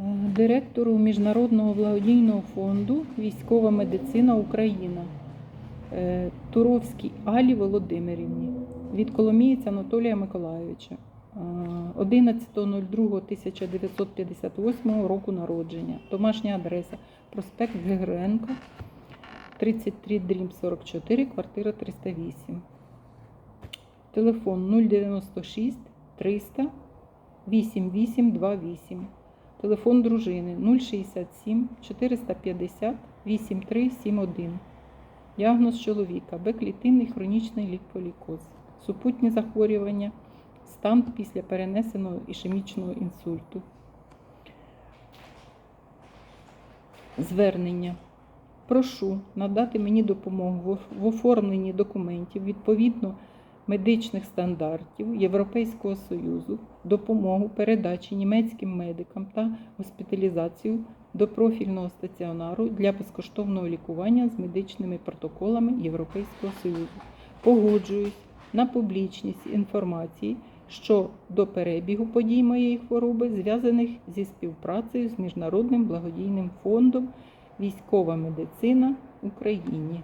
Е, Директору Міжнародного благодійного фонду Військова медицина Україна е, Туровській Алі Володимирівні від Коломієць Анатолія Миколайовича е, 11.02.1958 року народження. Домашня адреса проспект Григоренка, 33 дрім 44, квартира 308. Телефон 096 300 8828. Телефон дружини 067 450 8371. Діагноз чоловіка Б-клітинний хронічний лікполікоз. Супутні захворювання, стан після перенесеного ішемічного інсульту. Звернення. Прошу надати мені допомогу в оформленні документів відповідно медичних стандартів Європейського Союзу, допомогу передачі німецьким медикам та госпіталізацію до профільного стаціонару для безкоштовного лікування з медичними протоколами Європейського Союзу. Погоджуюсь на публічність інформації щодо перебігу подій моєї хвороби, зв'язаних зі співпрацею з Міжнародним благодійним фондом Військова медицина Україні.